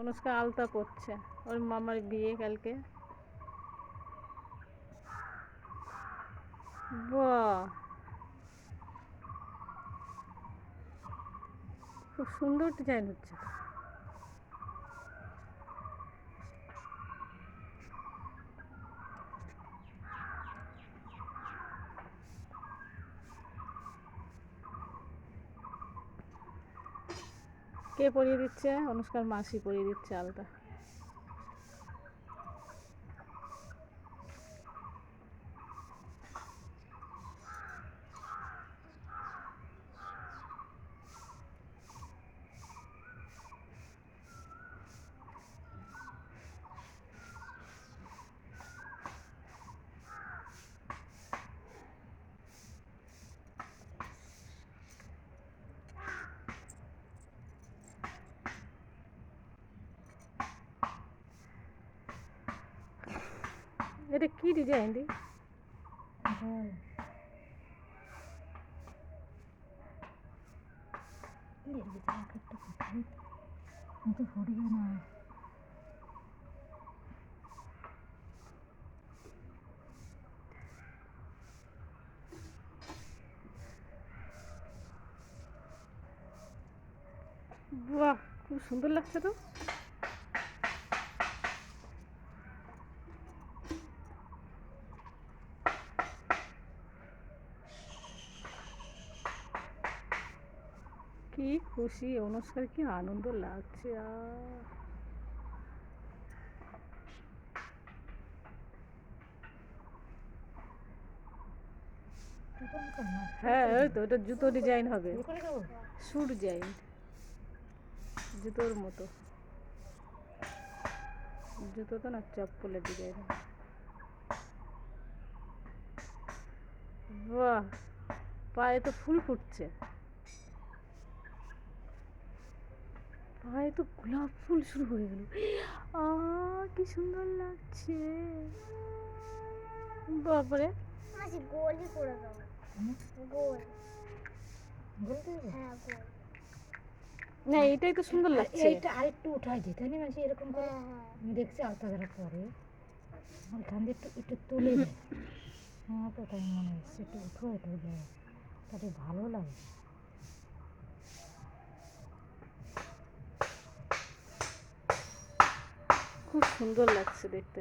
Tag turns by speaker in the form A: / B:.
A: অনুষ্কা আলতা করছে। ওর মামার বিয়ে কালকে। খুব সুন্দর ডিজাইন হচ্ছে। কে পরিয়ে দিচ্ছে? অনুষ্কার মাসি পরিয়ে দিচ্ছে আলতা। এটা কি ডিজাইন দি? বাহ খুব সুন্দর লাগছে তো। কি খুশি? অনুষ্কার কি আনন্দ লাগছে? আহ হ্যাঁ ওই তো ওটা জুতো ডিজাইন হবে। শু ডিজাইন জুতোর মতো। জুতো তো না, চপ্পলের ডিজাইন বাহ, পায়ে তো ফুল ফুটছে। পায়ে তো গোলাপ ফুল শুরু হয়ে গেল। আ কি সুন্দর লাগছে।
B: মাসি গোলই করে দাও। গোল। হ্যাঁ
A: না এটাই তো সুন্দর লাগছে।
C: এইটা আরেকটু উঠাই দিই তাই না মাসি? এরকম করে
B: হ্যাঁ হ্যাঁ।
C: আমি দেখছি আলতা ধরা পরে। ওইখান দিয়ে একটু একটু তুলে হ্যাঁ তো তাই মনে হচ্ছে। একটু উঠো তাতে ভালো লাগে।
A: খুব সুন্দর লাগছে দেখতে।